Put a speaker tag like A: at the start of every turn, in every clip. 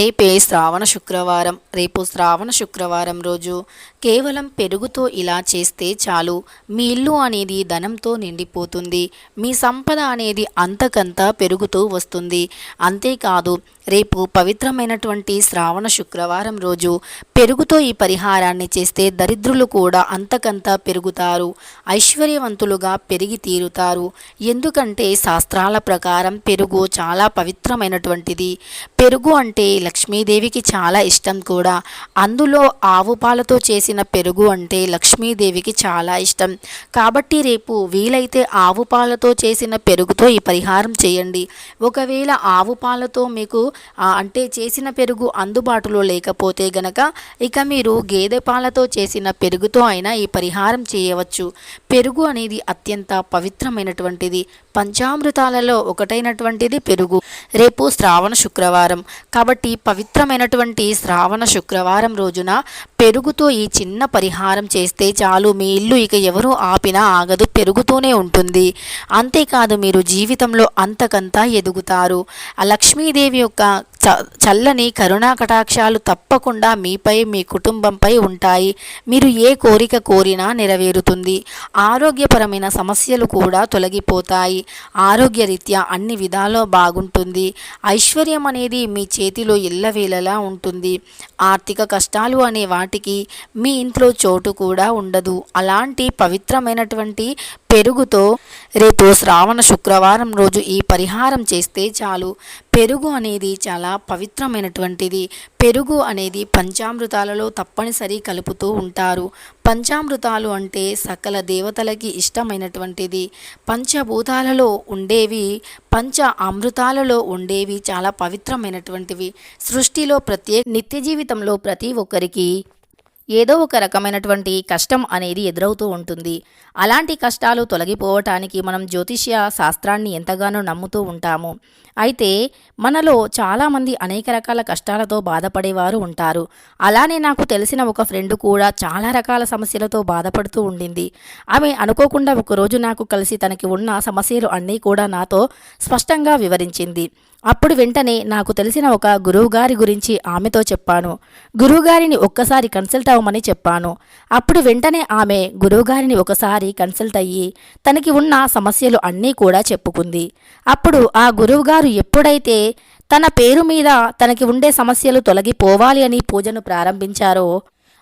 A: రేపే శ్రావణ శుక్రవారం. రేపు శ్రావణ శుక్రవారం రోజు కేవలం పెరుగుతో ఇలా చేస్తే చాలు. మీ ఇల్లు అనేది ధనంతో నిండిపోతుంది. మీ సంపద అనేది అంతకంతా పెరుగుతూ వస్తుంది. అంతేకాదు రేపు పవిత్రమైనటువంటి శ్రావణ శుక్రవారం రోజు పెరుగుతో ఈ పరిహారాన్ని చేస్తే దరిద్రులు కూడా అంతకంతా పెరుగుతారు. ఐశ్వర్యవంతులుగా పెరిగి తీరుతారు. ఎందుకంటే శాస్త్రాల ప్రకారం పెరుగు చాలా పవిత్రమైనటువంటిది. పెరుగు అంటే లక్ష్మీదేవికి చాలా ఇష్టం కూడా. అందులో ఆవు పాలతో చేసిన పెరుగు అంటే లక్ష్మీదేవికి చాలా ఇష్టం. కాబట్టి రేపు వీలైతే ఆవు పాలతో చేసిన పెరుగుతో ఈ పరిహారం చేయండి. ఒకవేళ ఆవు పాలతో మీకు అంటే చేసిన పెరుగు అందుబాటులో లేకపోతే గనక ఇక మీరు గేదె పాలతో చేసిన పెరుగుతో అయినా ఈ పరిహారం చేయవచ్చు. పెరుగు అనేది అత్యంత పవిత్రమైనటువంటిది. పంచామృతాలలో ఒకటైనటువంటిది పెరుగు. రేపు శ్రావణ శుక్రవారం. కాబట్టి పవిత్రమైనటువంటి శ్రావణ శుక్రవారం రోజున పెరుగుతో ఈ చిన్న పరిహారం చేస్తే చాలు. మీ ఇల్లు ఇక ఎవరు ఆపినా ఆగదు పెరుగుతూనే ఉంటుంది. అంతేకాదు మీరు జీవితంలో అంతకంతా ఎదుగుతారు. ఆ లక్ష్మీదేవి యొక్క చల్లని కరుణా కటాక్షాలు తప్పకుండా మీపై మీ కుటుంబంపై ఉంటాయి. మీరు ఏ కోరిక కోరినా నెరవేరుతుంది. ఆరోగ్యపరమైన సమస్యలు కూడా తొలగిపోతాయి. ఆరోగ్యరీత్యా అన్ని విధాలో బాగుంటుంది. ఐశ్వర్యం అనేది మీ చేతిలో ఎల్లవేళలా ఉంటుంది. ఆర్థిక కష్టాలు అనే వాటికి మీ ఇంట్లో చోటు కూడా ఉండదు. అలాంటి పవిత్రమైనటువంటి పెరుగుతో రేపు శ్రావణ శుక్రవారం రోజు ఈ పరిహారం చేస్తే చాలు. పెరుగు అనేది చాలా పవిత్రమైనటువంటిది. పెరుగు అనేది పంచామృతాలలో తప్పనిసరి కలుపుతూ ఉంటారు. పంచామృతాలు అంటే సకల దేవతలకి ఇష్టమైనటువంటిది. పంచభూతాలలో ఉండేవి పంచ అమృతాలలో ఉండేవి చాలా పవిత్రమైనటువంటివి. సృష్టిలో ప్రత్యేక నిత్య జీవితంలో ప్రతి ఒక్కరికి ఏదో ఒక రకమైనటువంటి కష్టం అనేది ఎదురవుతూ ఉంటుంది. అలాంటి కష్టాలు తొలగిపోవటానికి మనం జ్యోతిష్య శాస్త్రాన్ని ఎంతగానో నమ్ముతూ ఉంటాము. అయితే మనలో చాలామంది అనేక రకాల కష్టాలతో బాధపడేవారు ఉంటారు. అలానే నాకు తెలిసిన ఒక ఫ్రెండ్ కూడా చాలా రకాల సమస్యలతో బాధపడుతూ ఉండింది. ఆమె అనుకోకుండా ఒకరోజు నాకు కలిసి తనకి ఉన్న సమస్యలు అన్నీ కూడా నాతో స్పష్టంగా వివరించింది. అప్పుడు వెంటనే నాకు తెలిసిన ఒక గురువుగారి గురించి ఆమెతో చెప్పాను. గురువుగారిని ఒక్కసారి కన్సల్ట్ అవ్వమని చెప్పాను. అప్పుడు వెంటనే ఆమె గురువుగారిని ఒకసారి కన్సల్ట్ అయ్యి తనకి ఉన్న సమస్యలు అన్నీ కూడా చెప్పుకుంది. అప్పుడు ఆ గురువుగారు ఎప్పుడైతే తన పేరు మీద తనకి ఉండే సమస్యలు తొలగిపోవాలి అని పూజను ప్రారంభించారో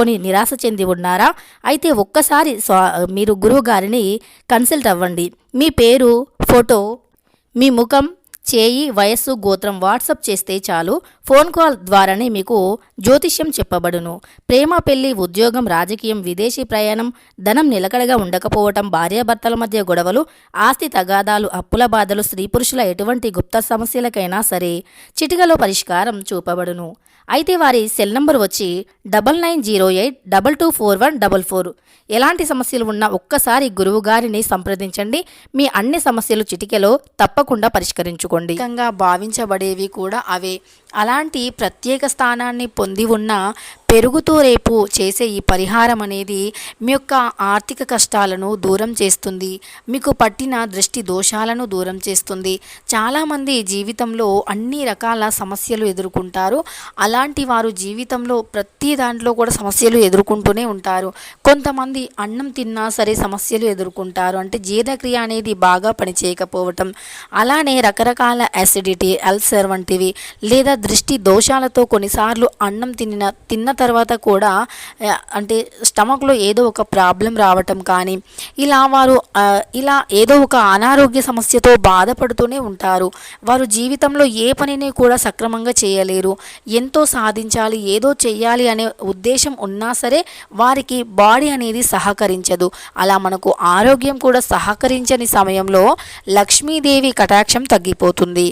A: చెప్పించుకొని నిరాశ చెంది ఉన్నారా? అయితే ఒక్కసారి స్వా మీరు గురువు గారిని కన్సల్ట్ అవ్వండి. మీ పేరు ఫోటో మీ ముఖం చేయి వయస్సు గోత్రం వాట్సప్ చేస్తే చాలు. ఫోన్ కాల్ ద్వారానే మీకు జ్యోతిష్యం చెప్పబడును. ప్రేమ పెళ్ళి ఉద్యోగం రాజకీయం విదేశీ ప్రయాణం ధనం నిలకడగా ఉండకపోవటం భార్యాభర్తల మధ్య గొడవలు ఆస్తి తగాదాలు అప్పుల బాధలు స్త్రీ పురుషుల ఎటువంటి గుప్త సమస్యలకైనా సరే చిటికలో పరిష్కారం చూపబడును. అయితే వారి సెల్ నంబర్ వచ్చి double nine zero eight double two four one double four. ఎలాంటి సమస్యలు ఉన్నా ఒక్కసారి గురువు గారిని సంప్రదించండి. మీ అన్ని సమస్యలు చిటికెలో తప్పకుండా పరిష్కరించుకోండి. భావించబడేవి కూడా అవే. అలాంటి ప్రత్యేక స్థానాన్ని పొంది ఉన్న పెరుగుతూ రేపు చేసే ఈ పరిహారం అనేది మీ యొక్క ఆర్థిక కష్టాలను దూరం చేస్తుంది. మీకు పట్టిన దృష్టి దోషాలను దూరం చేస్తుంది. చాలామంది జీవితంలో అన్ని రకాల సమస్యలు ఎదుర్కొంటారు. అలాంటి వారు జీవితంలో ప్రతి దాంట్లో కూడా సమస్యలు ఎదుర్కొంటూనే ఉంటారు. కొంతమంది అన్నం తిన్నా సరే సమస్యలు ఎదుర్కొంటారు. అంటే జీర్ణక్రియ అనేది బాగా పనిచేయకపోవటం. అలానే రకరకాల యాసిడిటీ అల్సర్ వంటివి లేదా దృష్టి దోషాలతో కొన్నిసార్లు అన్నం తిన్న తిన్న తర్వాత కూడా అంటే స్టమక్లో ఏదో ఒక ప్రాబ్లం రావటం కానీ ఇలా వారు ఇలా ఏదో ఒక అనారోగ్య సమస్యతో బాధపడుతూనే ఉంటారు. వారు జీవితంలో ఏ పనిని కూడా సక్రమంగా చేయలేరు. ఎంతో సాధించాలి ఏదో చేయాలి అనే ఉద్దేశం ఉన్నా సరే వారికి బాడీ అనేది సహకరించదు. అలా మనకు ఆరోగ్యం కూడా సహకరించని సమయంలో లక్ష్మీదేవి కటాక్షం తగ్గిపోతుంది.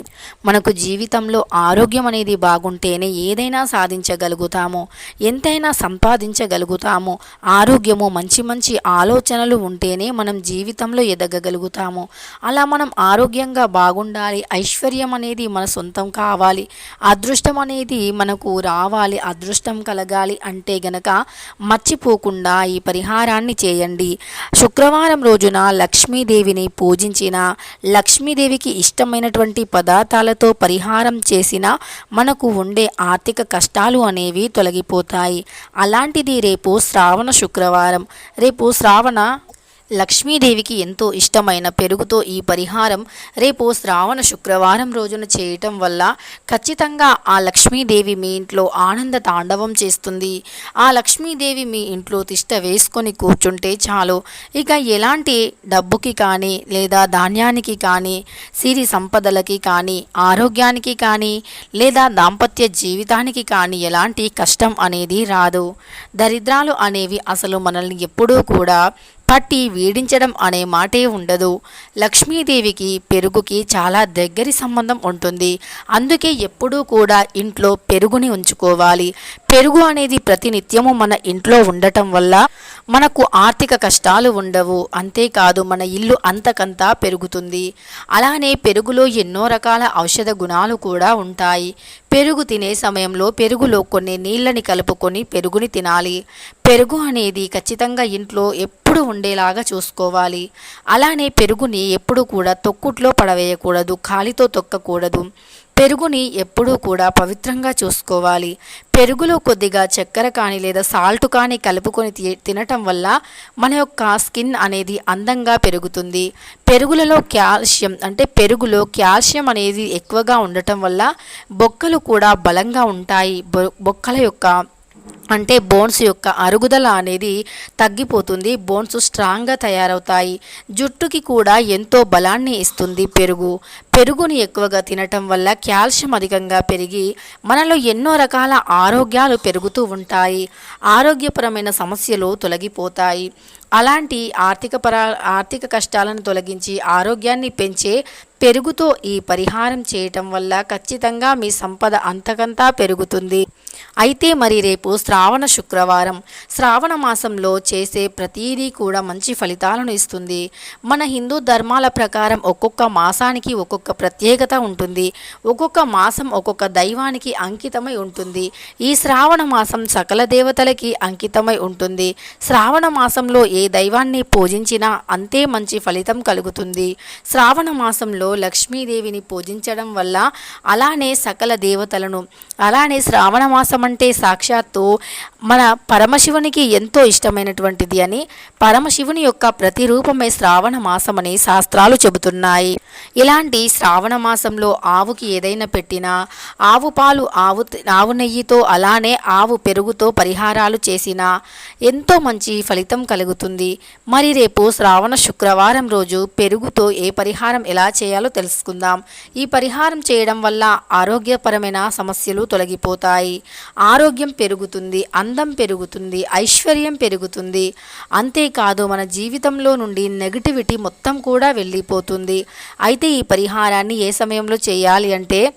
A: మనకు జీవితంలో ఆరోగ్యం అనేది అనేది బాగుంటేనే ఏదైనా సాధించగలుగుతాము. ఎంతైనా సంపాదించగలుగుతాము. ఆరోగ్యము మంచి మంచి ఆలోచనలు ఉంటేనే మనం జీవితంలో ఎదగగలుగుతాము. అలా మనం ఆరోగ్యంగా బాగుండాలి. ఐశ్వర్యం అనేది మన సొంతం కావాలి. అదృష్టం అనేది మనకు రావాలి. అదృష్టం కలగాలి అంటే గనక మర్చిపోకుండా ఈ పరిహారాన్ని చేయండి. శుక్రవారం రోజున లక్ష్మీదేవిని పూజించిన లక్ష్మీదేవికి ఇష్టమైనటువంటి పదార్థాలతో పరిహారం చేసిన మనకు ఉండే ఆర్థిక కష్టాలు అనేవి తొలగిపోతాయి. అలాంటిది రేపు శ్రావణ శుక్రవారం. రేపు శ్రావణ లక్ష్మీదేవికి ఎంతో ఇష్టమైన పెరుగుతో ఈ పరిహారం రేపు శ్రావణ శుక్రవారం రోజున చేయటం వల్ల ఖచ్చితంగా ఆ లక్ష్మీదేవి మీ ఇంట్లో ఆనంద తాండవం చేస్తుంది. ఆ లక్ష్మీదేవి మీ ఇంట్లో తిష్ట వేసుకొని కూర్చుంటే చాలు. ఇక ఎలాంటి డబ్బుకి కానీ లేదా ధాన్యానికి కానీ సిరి సంపదలకి కానీ ఆరోగ్యానికి కానీ లేదా దాంపత్య జీవితానికి కానీ ఎలాంటి కష్టం అనేది రాదు. దరిద్రాలు అనేవి అసలు మనల్ని ఎప్పుడూ కూడా పట్టి వీడించడం అనే మాటే ఉండదు. లక్ష్మీదేవికి పెరుగుకి చాలా దగ్గరి సంబంధం ఉంటుంది. అందుకే ఎప్పుడూ కూడా ఇంట్లో పెరుగుని ఉంచుకోవాలి. పెరుగు అనేది ప్రతినిత్యము మన ఇంట్లో ఉండటం వల్ల మనకు ఆర్థిక కష్టాలు ఉండవు. అంతేకాదు మన ఇల్లు అంతకంతా పెరుగుతుంది. అలానే పెరుగులో ఎన్నో రకాల ఔషధ గుణాలు కూడా ఉంటాయి. పెరుగు తినే సమయంలో పెరుగులో కొన్ని నీళ్ళని కలుపుకొని పెరుగుని తినాలి. పెరుగు అనేది ఖచ్చితంగా ఇంట్లో ఎప్పుడు ఉండేలాగా చూసుకోవాలి. అలానే పెరుగుని ఎప్పుడు కూడా తొక్కుట్లో పడవేయకూడదు ఖాళీతో తొక్కకూడదు. పెరుగుని ఎప్పుడూ కూడా పవిత్రంగా చూసుకోవాలి. పెరుగులో కొద్దిగా చక్కెర కానీ లేదా సాల్ట్ కానీ కలుపుకొని తి- తినటం వల్ల మన యొక్క స్కిన్ అనేది అందంగా పెరుగుతుంది. పెరుగులలో కాల్షియం అంటే పెరుగులో కాల్షియం అనేది ఎక్కువగా ఉండటం వల్ల బొక్కలు కూడా బలంగా ఉంటాయి. బొ- బొక్కల యొక్క అంటే బోన్స్ యొక్క అరుగుదల అనేది తగ్గిపోతుంది బోన్స్ స్ట్రాంగ్గా తయారవుతాయి. జుట్టుకి కూడా ఎంతో బలాన్ని ఇస్తుంది పెరుగు. పెరుగుని ఎక్కువగా తినటం వల్ల కాల్షియం అధికంగా పెరిగి మనలో ఎన్నో రకాల ఆరోగ్యాలు పెరుగుతూ ఉంటాయి. ఆరోగ్యపరమైన సమస్యలు తొలగిపోతాయి. అలాంటి ఆర్థిక పర ఆర్థిక కష్టాలను తొలగించి ఆరోగ్యాన్ని పెంచే పెరుగుతో ఈ పరిహారం చేయటం వల్ల ఖచ్చితంగా మీ సంపద అంతకంతా పెరుగుతుంది. అయితే మరి రేపు శ్రావణ శుక్రవారం శ్రావణ మాసంలో చేసే ప్రతీదీ కూడా మంచి ఫలితాలను ఇస్తుంది. మన హిందూ ధర్మాల ప్రకారం ఒక్కొక్క మాసానికి ఒక్కొక్క ప్రత్యేకత ఉంటుంది. ఒక్కొక్క మాసం ఒక్కొక్క దైవానికి అంకితమై ఉంటుంది. ఈ శ్రావణ మాసం సకల దేవతలకి అంకితమై ఉంటుంది. శ్రావణ మాసంలో ఏ దైవాన్ని పూజించినా అంతే మంచి ఫలితం కలుగుతుంది. శ్రావణ మాసంలో లక్ష్మీదేవిని పూజించడం వల్ల అలానే సకల దేవతలను అలానే శ్రావణ మాసం అంటే సాక్షాత్తు మన పరమశివునికి ఎంతో ఇష్టమైనటువంటిది అని పరమశివుని యొక్క ప్రతిరూపమే శ్రావణ మాసమని శాస్త్రాలు చెబుతున్నాయి. ఇలాంటి శ్రావణ మాసంలో ఆవుకి ఏదైనా పెట్టినా ఆవు పాలు ఆవు ఆవు నెయ్యితో అలానే ఆవు పెరుగుతో పరిహారాలు చేసినా ఎంతో మంచి ఫలితం కలుగుతుంది. మరి రేపు శ్రావణ శుక్రవారం రోజు పెరుగుతో ఏ పరిహారం ఎలా చేయాలో తెలుసుకుందాం. ఈ పరిహారం చేయడం వల్ల ఆరోగ్యపరమైన సమస్యలు తొలగిపోతాయి. ఆరోగ్యం పెరుగుతుంది అందం పెరుగుతుంది ఐశ్వర్యం పెరుగుతుంది. అంతేకాదు మన జీవితంలో నుండి నెగటివిటీ మొత్తం కూడా వెళ్ళిపోతుంది. అయితే ఈ పరిహారాన్ని ఏ సమయంలో చేయాలి అంటే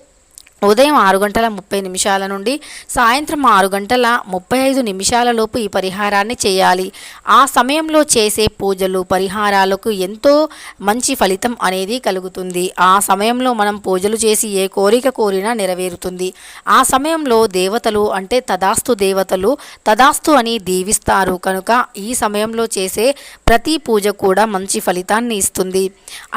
A: ఉదయం ఆరు గంటల ముప్పై నిమిషాల నుండి సాయంత్రం ఆరు గంటల ముప్పై ఐదు నిమిషాల లోపు ఈ పరిహారాన్ని చేయాలి. ఆ సమయంలో చేసే పూజలు పరిహారాలకు ఎంతో మంచి ఫలితం అనేది కలుగుతుంది. ఆ సమయంలో మనం పూజలు చేసి ఏ కోరిక కోరినా నెరవేరుతుంది. ఆ సమయంలో దేవతలు అంటే తదాస్తు దేవతలు తదాస్తు అని దీవిస్తారు. కనుక ఈ సమయంలో చేసే ప్రతి పూజ కూడా మంచి ఫలితాన్ని ఇస్తుంది.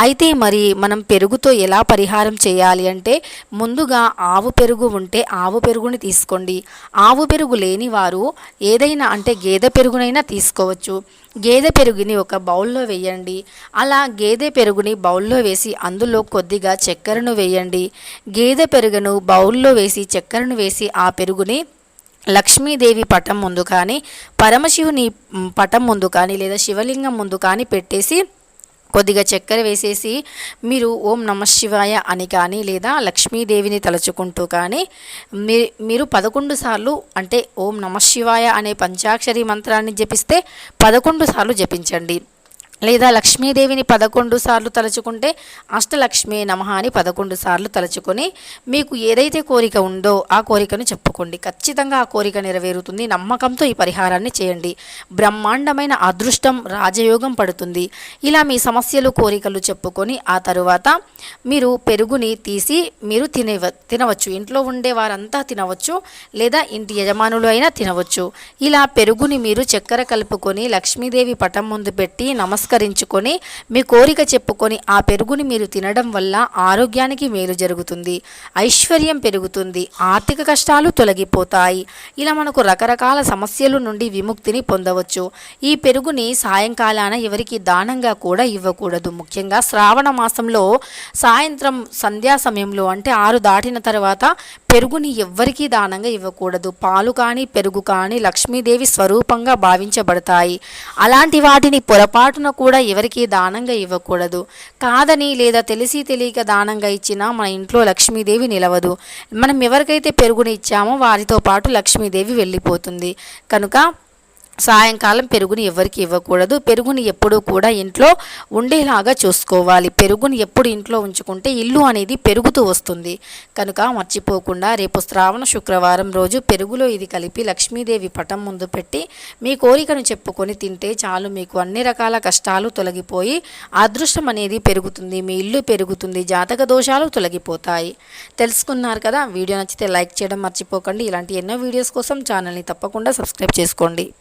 A: అయితే మరి మనం పెరుగుతో ఎలా పరిహారం చేయాలి అంటే ముందుగా ఆవు పెరుగు ఉంటే ఆవు పెరుగుని తీసుకోండి. ఆవు పెరుగు లేని వారు ఏదైనా అంటే గేదె పెరుగునైనా తీసుకోవచ్చు. గేదె పెరుగుని ఒక బౌల్లో వేయండి. అలా గేదె పెరుగుని బౌల్లో వేసి అందులో కొద్దిగా చక్కెరను వేయండి. గేదె పెరుగును బౌల్లో వేసి చక్కెరను వేసి ఆ పెరుగుని లక్ష్మీదేవి పటం ముందు కానీ పరమశివుని పటం ముందు కానీ లేదా శివలింగం ముందు కానీ పెట్టేసి కొద్దిగా చక్కెర వేసేసి మీరు ఓం నమ శివాయ అని కానీ లేదా లక్ష్మీదేవిని తలుచుకుంటూ కానీ మీ మీరు పదకొండు సార్లు అంటే ఓం నమ శివాయ అనే పంచాక్షరి మంత్రాన్ని జపిస్తే పదకొండు సార్లు జపించండి. లేదా లక్ష్మీదేవిని పదకొండు సార్లు తలుచుకుంటే అష్టలక్ష్మి నమ అని పదకొండు సార్లు తలుచుకొని మీకు ఏదైతే కోరిక ఉందో ఆ కోరికను చెప్పుకోండి. ఖచ్చితంగా ఆ కోరిక నెరవేరుతుంది. నమ్మకంతో ఈ పరిహారాన్ని చేయండి. బ్రహ్మాండమైన అదృష్టం రాజయోగం పడుతుంది. ఇలా మీ సమస్యలు కోరికలు చెప్పుకొని ఆ తరువాత మీరు పెరుగుని తీసి మీరు తినేవ తినవచ్చు. ఇంట్లో ఉండే వారంతా తినవచ్చు లేదా ఇంటి యజమానులు అయినా తినవచ్చు. ఇలా పెరుగుని మీరు చక్కెర కలుపుకొని లక్ష్మీదేవి పటం ముందు పెట్టి నమస్కరించుకొని మీ కోరిక చెప్పుకొని ఆ పెరుగుని మీరు తినడం వల్ల ఆరోగ్యానికి మేలు జరుగుతుంది. ఐశ్వర్యం పెరుగుతుంది. ఆర్థిక కష్టాలు తొలగిపోతాయి. ఇలా మనకు రకరకాల సమస్యల నుండి విముక్తిని పొందవచ్చు. ఈ పెరుగుని సాయంకాలాన ఎవరికి దానంగా కూడా ఇవ్వకూడదు. ముఖ్యంగా శ్రావణ మాసంలో సాయంత్రం సంధ్యా సమయంలో అంటే ఆరు దాటిన తర్వాత పెరుగుని ఎవ్వరికీ దానంగా ఇవ్వకూడదు. పాలు కానీ పెరుగు కానీ లక్ష్మీదేవి స్వరూపంగా భావించబడతాయి. అలాంటి వాటిని పొరపాటున కూడా ఎవరికీ దానంగా ఇవ్వకూడదు. కాదని లేదా తెలిసి తెలియక దానంగా ఇచ్చినా మన ఇంట్లో లక్ష్మీదేవి నిలవదు. మనం ఎవరికైతే పెరుగుని ఇచ్చామో వారితో పాటు లక్ష్మీదేవి వెళ్ళిపోతుంది. కనుక సాయంకాలం పెరుగుని ఎవరికి ఇవ్వకూడదు. పెరుగుని ఎప్పుడూ కూడా ఇంట్లో ఉండేలాగా చూసుకోవాలి. పెరుగుని ఎప్పుడు ఇంట్లో ఉంచుకుంటే ఇల్లు అనేది పెరుగుతూ వస్తుంది. కనుక మర్చిపోకుండా రేపు శ్రావణ శుక్రవారం రోజు పెరుగులో ఇది కలిపి లక్ష్మీదేవి పటం ముందు పెట్టి మీ కోరికను చెప్పుకొని తింటే చాలు. మీకు అన్ని రకాల కష్టాలు తొలగిపోయి అదృష్టం అనేది పెరుగుతుంది. మీ ఇల్లు పెరుగుతుంది. జాతక దోషాలు తొలగిపోతాయి. తెలుసుకున్నారు కదా? వీడియో నచ్చితే లైక్ చేయడం మర్చిపోకండి. ఇలాంటి ఎన్నో వీడియోస్ కోసం ఛానల్ని తప్పకుండా సబ్స్క్రైబ్ చేసుకోండి.